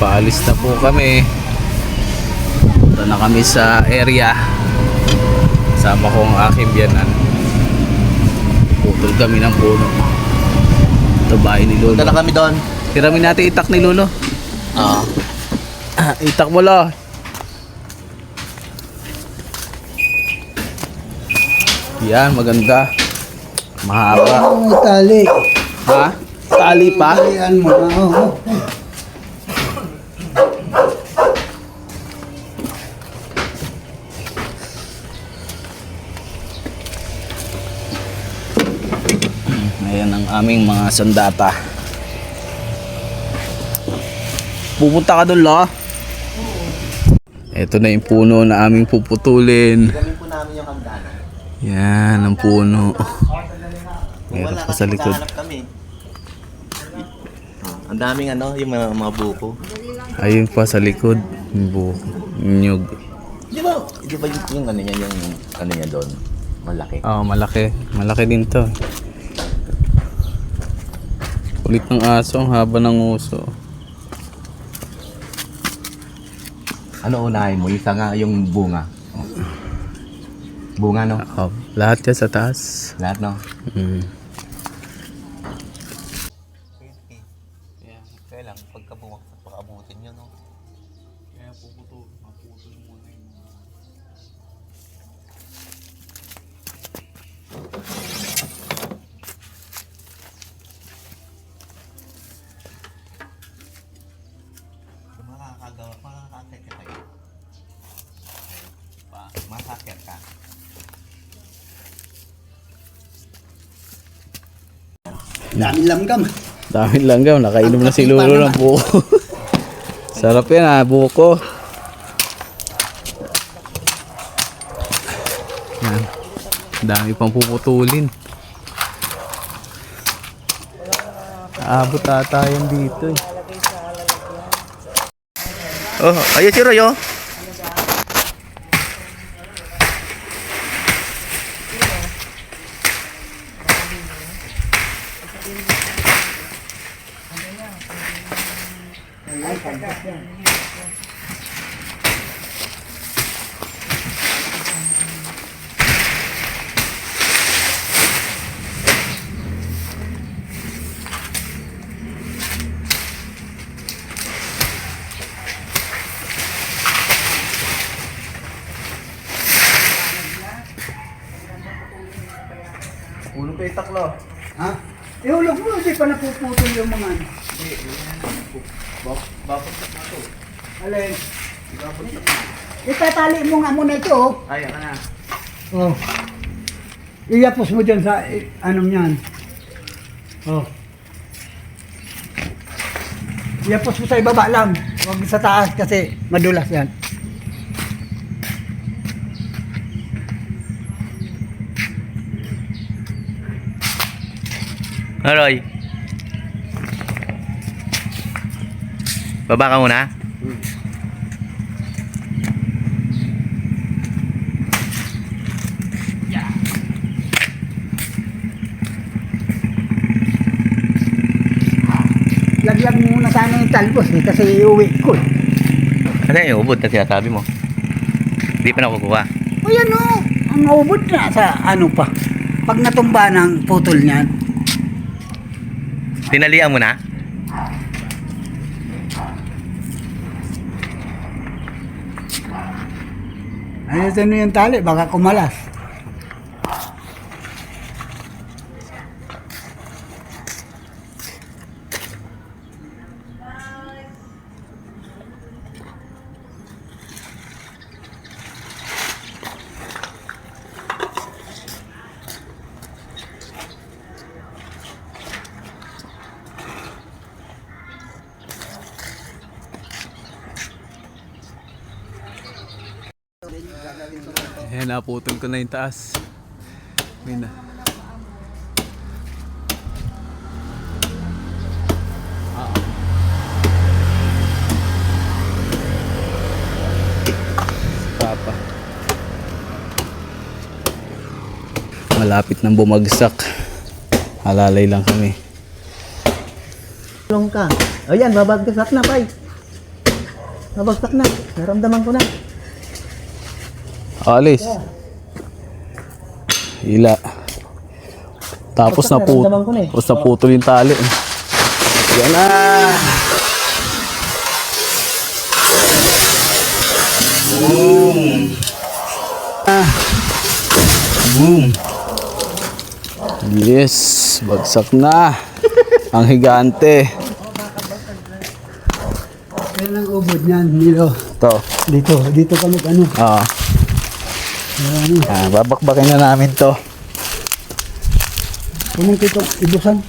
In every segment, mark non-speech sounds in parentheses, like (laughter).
Paalis na po kami. Punta na kami sa area. Sama ko ang aking biyanan. Putol kami ng puno. Ito bahay ni Lolo. Punta na kami doon. Tiramin natin itak ni Lolo. Oo. (clears throat) itak mo la. Yan, maganda. Mahaba. Tali. Ha? Tali pa? Talian mo. Oo. Ayan ang aming mga sandata. Pupunta ka doon, lo? Ito na yung puno na aming puputulin. Yan ang puno. Meron pa sa likod. ang daming ano, yung mga, mga buko. Ayun pa sa likod. Yung. Yung nyug. Di ba, di ba yung, yung ano niya, yung ano niya doon? Malaki. Oo, malaki. Malaki din to. Kulit ng aso, ang haba ng uso. Ano unahin mo? Yung sanga, yung bunga. Bunga, no? Oh, lahat yan sa taas. Lahat, no? Mm. Daming langgam. Daming langgam, nakainom na si Lolo ng buko. (laughs) Sarap yan ha, buko. Yan. Dami pang puputulin. Abot ata yan dito eh. Oh, ayun si Roy, oh. Ulo pa itaklo. Ha? Ihulog mo, hindi pa napuputol yung mga ano. Bakit na to? Alin? Itatali mo nga muna ito, oh. Ay, ano na. Oh. Iyapos mo dyan sa, eh, anong yan. Oh. Iyapos mo sa ibaba lang. Huwag sa taas kasi madulas yan. Roy. Baba ka muna. Laglag mo muna sana yung talbos eh, kasi iuwi ko. eh. Ano yung ubod na sinasabi mo? Hindi pa nakukuha. O yan o, ang ubod na sa ano pa. Pag natumba ng putol niyan, Tinalian mo na? Ayusin mo yung tali, baka kumalas. Ayan, naputol ko na yung taas. May na. Ah. Papa. Malapit nang bumagsak. Alalay lang kami. Tulong ka. O yan, babagkasak na, pay. Nabagtak na. Naramdaman ko na. Alis. Hila. Tapos na po. Eh. Tapos na putol yung tali. Yan na. Boom. Ah. Boom. Yes, bagsak na. Ang higante. Kaya ang ubod niyan, Nilo. To. Dito, dito ka mag ano. Ah. Ah, babakbakin na namin to. Kung dito, ibusan.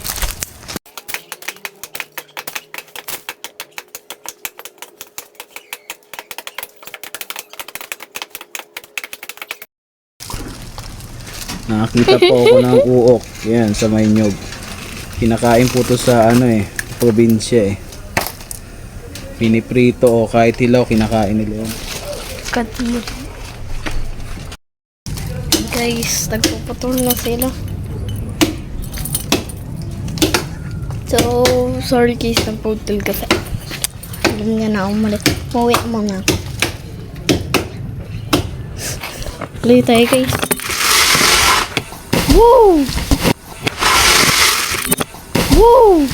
Nakakita po ako ng (laughs) uok. Yan, sa Maynog. Kinakain po to sa ano eh, probinsya eh. Piniprito o kahit hilaw, kinakain nila yun. Katir. Guys, nagpuputol na sila. So, sorry guys, nagputol kasi. Alam niya na umalit. Muwi muna ako. Play tayo guys. Woo! Woo!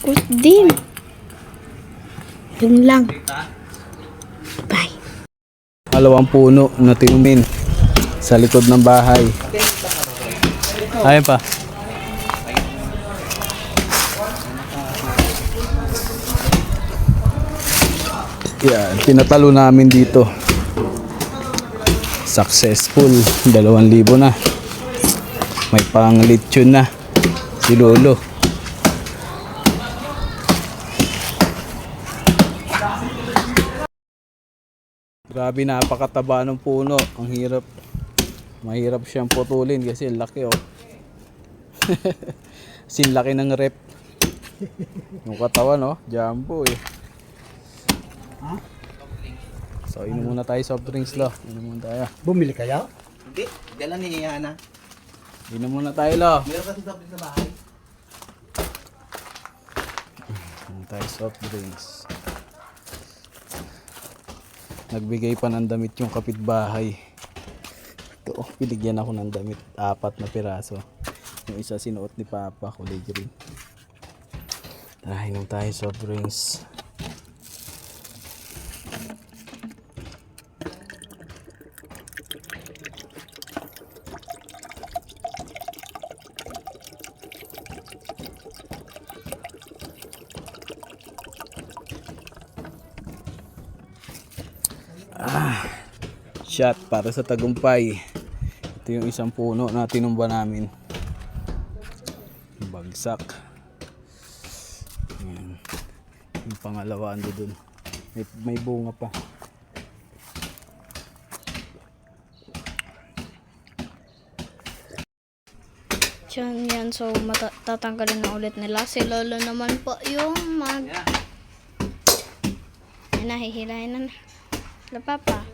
Good din. Yun lang. Dalawang puno na tinumin sa likod ng bahay. Ayun pa. Yan, tinatalo namin dito. Successful. Dalawang libo na. May pang lechon na. Si Lolo. Grabe napakataba ng puno. Ang hirap. Mahirap siyang putulin kasi laki oh. (laughs) Sin laki ng rep. Yung katawan oh, jumbo eh. So inom muna tayo soft drinks lo. Inom muna tayo. Bumili kaya? Hindi, dala ni Yana. Inom muna tayo lo. Meron kasi sabi sa bahay. Inom tayo soft drinks. Nagbigay pa ng damit yung kapitbahay. Ito, oh, binigyan ako ng damit. Apat na piraso. Yung isa sinuot ni Papa, kulay green. Tara, inom tayo soft drinks. Shot para sa tagumpay. Ito yung isang puno na tinumba namin. Bagsak. Yan. Yung pangalawa ando dun. May, may bunga pa. Diyan yan. So, tatanggalin na ulit nila. Si Lolo naman po yung mag... Yan na, hihilahin na. Wala pa pa.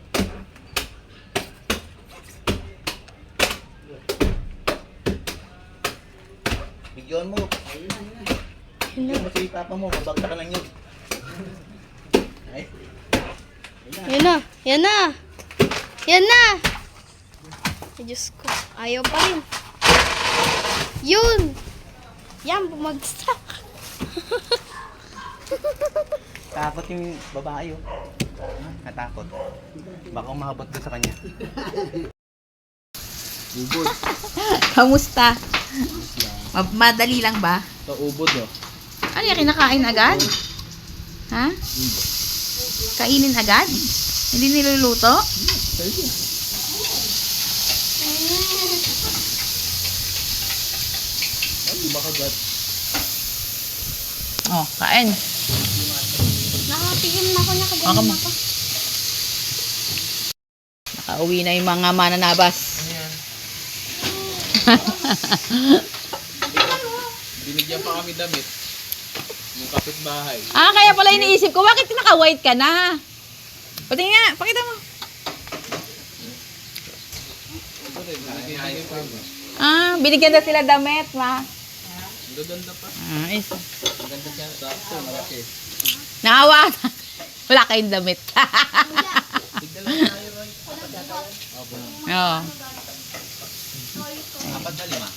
Bigyan mo. Bigyan mo si papa mo, mabagta ka lang yun. Ay, Yan na. Yan na. Yan na. Ay, Diyos ko. Ayaw pa rin. Yun. Yan, bumagsak. (laughs) takot yung babae oh. Ha? Natakot. Baka umabot doon sa kanya. (laughs) Kamusta? Ma- madali lang ba? Ito ubod oh. Ano yung kinakain agad? Ha? Kainin agad? Hindi niluluto? Oh, kain. Nakatigil na ako, mo. ako. Pauwi na yung mga mananabas. (laughs) Binigyan pa kami damit. Yung kapitbahay. Ah, kaya pala iniisip ko, bakit naka-white ka na? Pati nga, pakita mo. Ah, binigyan na sila damit, ma. Gaganda pa. Ah, is. Ganda siya. Sakto, malaki. Naawa na. (laughs) Wala kayong damit. (laughs) Oo. Apat na lima.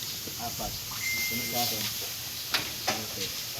Apat. Sunod sa akin. Okay.